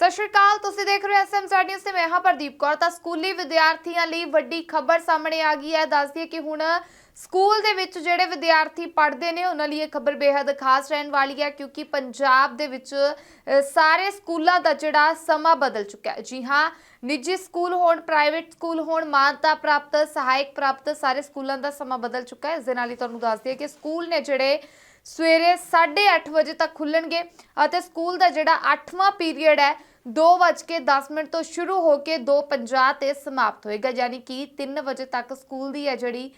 ਸਤਿ ਸ਼੍ਰੀ ਅਕਾਲ, ਤੁਸੀਂ ਦੇਖ ਰਹੇ ਹੋ ਐਸਐਮਜ਼ੈਡ ਨਿਊਜ਼ ਤੇ ਮੈਂ ਹਾਂ ਪ੍ਰਦੀਪ ਕੌਰ। ਤਾਂ ਸਕੂਲੀ ਵਿਦਿਆਰਥੀਆਂ ਲਈ ਵੱਡੀ ਖਬਰ ਸਾਹਮਣੇ ਆ ਗਈ ਹੈ। ਦੱਸਦੀ ਹੈ ਕਿ ਹੁਣ ਸਕੂਲ ਦੇ ਵਿੱਚ ਜਿਹੜੇ ਵਿਦਿਆਰਥੀ ਪੜ੍ਹਦੇ ਨੇ, ਉਹਨਾਂ ਲਈ ਇਹ ਖਬਰ ਬੇहद ਖਾਸ ਰਹਿਣ ਵਾਲੀ ਹੈ, ਕਿਉਂਕਿ ਪੰਜਾਬ ਦੇ ਵਿੱਚ ਸਾਰੇ ਸਕੂਲਾਂ ਦਾ ਜਿਹੜਾ ਸਮਾਂ ਬਦਲ ਚੁੱਕਾ ਹੈ। ਜੀ ਹਾਂ, ਨਿੱਜੀ ਸਕੂਲ ਹੋਣ, ਪ੍ਰਾਈਵੇਟ ਸਕੂਲ ਹੋਣ, ਮਾਨਤਾ ਪ੍ਰਾਪਤ, ਸਹਾਇਕ ਪ੍ਰਾਪਤ, ਸਾਰੇ ਸਕੂਲਾਂ ਦਾ ਸਮਾਂ ਬਦਲ ਚੁੱਕਾ ਹੈ। ਇਸ ਦੇ ਨਾਲ ਹੀ ਤੁਹਾਨੂੰ ਦੱਸ ਦਈਏ ਕਿ ਸਕੂਲ ਨੇ ਜਿਹੜੇ ਸਵੇਰੇ 8:30 ਵਜੇ ਤੱਕ ਖੁੱਲਣਗੇ ਅਤੇ ਸਕੂਲ ਦਾ ਜਿਹੜਾ 8ਵਾਂ ਪੀਰੀਅਡ ਹੈ 2:10 ਮਿੰਟ ਤੋਂ ਸ਼ੁਰੂ ਹੋ ਕੇ 2:50 ਤੇ ਸਮਾਪਤ ਹੋਏਗਾ, ਯਾਨੀ ਕਿ 3 ਵਜੇ ਤੱਕ ਸਕੂਲ ਦੀ ਹੈ ਜਿਹੜੀ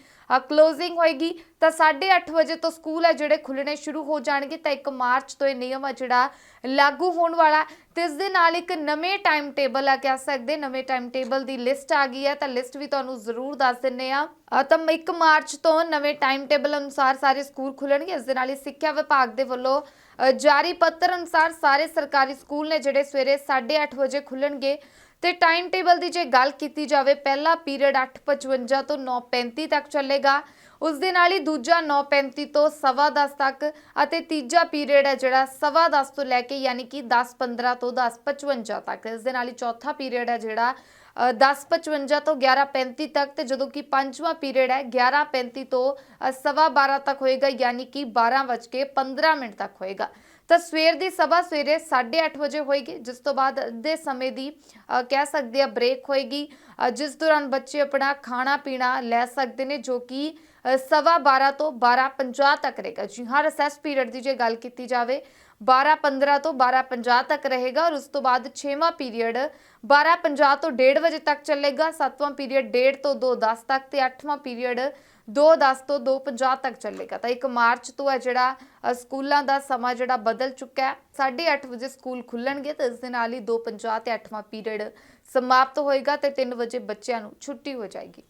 ਕਲੋਜ਼ਿੰਗ ਹੋਏਗੀ। ਤਾਂ 8:30 ਵਜੇ ਤੋਂ ਸਕੂਲ ਹੈ ਜਿਹੜੇ ਖੁੱਲਣੇ ਸ਼ੁਰੂ ਹੋ ਜਾਣਗੇ, ਤਾਂ 1 ਮਾਰਚ ਤੋਂ ਇਹ ਨਿਯਮ ਹੈ ਜਿਹੜਾ ਲਾਗੂ ਹੋਣ ਵਾਲਾ ਹੈ। ਤੇ ਇਸ ਦੇ ਨਾਲ ਇੱਕ ਨਵੇਂ ਟਾਈਮ ਟੇਬਲ ਆ, ਕਹਿ ਸਕਦੇ, ਨਵੇਂ ਟਾਈਮ ਟੇਬਲ ਦੀ ਲਿਸਟ ਆ ਗਈ ਹੈ। ਤਾਂ ਲਿਸਟ ਵੀ ਤੁਹਾਨੂੰ ਜ਼ਰੂਰ ਦੱਸ ਦਿੰਨੇ ਆ। ਤਾਂ 1 ਮਾਰਚ ਤੋਂ ਨਵੇਂ ਟਾਈਮ ਟੇਬਲ ਅਨੁਸਾਰ ਸਾਰੇ ਸਕੂਲ ਖੁੱਲਣਗੇ ਇਸ ਦੇ ਨਾਲ ਹੀ ਸਿੱਖਿਆ ਵਿਭਾਗ ਦੇ ਵੱਲੋਂ ਜਾਰੀ ਪੱਤਰ ਅਨੁਸਾਰ ਸਾਰੇ ਸਰਕਾਰੀ ਸਕੂਲ ਨੇ ਜਿਹੜੇ ਸਵੇਰੇ 8:30 ਵਜੇ ਖੁੱਲਣਗੇ ਤੇ ਟਾਈਮ ਟੇਬਲ ਦੀ ਜੇ ਗੱਲ ਕੀਤੀ ਜਾਵੇ, ਪਹਿਲਾ ਪੀਰੀਅਡ 8:55 ਤੋਂ 9:35 ਤੱਕ ਚੱਲੇਗਾ। ਉਸ ਦੇ ਨਾਲ ਹੀ ਦੂਜਾ 9:35 ਤੋਂ 10:30 ਤੱਕ ਅਤੇ ਤੀਜਾ ਪੀਰੀਅਡ ਹੈ ਜਿਹੜਾ 10:30 ਤੋਂ ਲੈ ਕੇ ਯਾਨੀ ਕਿ 10:15 ਤੋਂ 10:55 ਤੱਕ। ਇਸ ਦੇ ਨਾਲ ਹੀ ਚੌਥਾ ਪੀਰੀਅਡ ਹੈ ਜਿਹੜਾ 10:55 ਤੋਂ 11:35 ਤੱਕ ਤੇ ਜਦੋਂ ਕਿ ਪੰਜਵਾਂ ਪੀਰੀਅਡ ਹੈ 11:35 ਤੋਂ ਸਵਾ 12 ਤੱਕ ਹੋਏਗਾ, ਯਾਨੀ ਕਿ 12:15 ਮਿੰਟ ਤੱਕ ਹੋਏਗਾ। ਤਾਂ ਸਵੇਰ ਦੀ ਸਭਾ ਸਵੇਰੇ 8:30 ਵਜੇ ਹੋਏਗੀ, ਜਿਸ ਤੋਂ ਬਾਅਦ ਅੱਧੇ ਸਮੇਂ ਦੀ ਕਹਿ ਸਕਦੇ ਆ ਬ੍ਰੇਕ ਹੋਏਗੀ। ਜਿਸ ਦੌਰਾਨ ਬੱਚੇ ਆਪਣਾ ਖਾਣਾ ਪੀਣਾ ਲੈ ਸਕਦੇ ਨੇ, ਜੋ ਕਿ ਸਵਾ 12 ਤੋਂ 12:50 ਤੱਕ ਰਹੇਗਾ। ਜੀ ਹਾਂ ਰਿਸੈਸ ਪੀਰੀਅਡ ਦੀ ਜੇ ਗੱਲ ਕੀਤੀ ਜਾਵੇ 12:15 ਤੋਂ 12:50 ਤੱਕ ਰਹੇਗਾ ਔਰ ਉਸ ਤੋਂ ਬਾਅਦ 6ਵਾਂ ਪੀਰੀਅਡ 12:50 ਤੋਂ 1:30 ਵਜੇ ਤੱਕ ਚੱਲੇਗਾ 7ਵਾਂ ਪੀਰੀਅਡ 1:30 ਤੋਂ 2:10 ਤੱਕ ਤੇ 8ਵਾਂ ਪੀਰੀਅਡ 2:10 ਤੋਂ 2:50 ਤੱਕ ਚੱਲੇਗਾ। ਤਾਂ 1 ਮਾਰਚ ਤੋਂ ਹੈ ਜਿਹੜਾ ਸਕੂਲਾਂ ਦਾ ਸਮਾਂ ਜਿਹੜਾ ਬਦਲ ਚੁੱਕਾ ਹੈ 8:30 ਵਜੇ ਸਕੂਲ ਖੁੱਲਣਗੇ ਤੇ ਇਸ ਦੇ ਨਾਲ ਹੀ 2:50 ਤੇ 8ਵਾਂ ਪੀਰੀਅਡ ਸਮਾਪਤ ਹੋਏਗਾ ਤੇ 3 ਵਜੇ ਬੱਚਿਆਂ ਨੂੰ ਛੁੱਟੀ ਹੋ ਜਾਏਗੀ।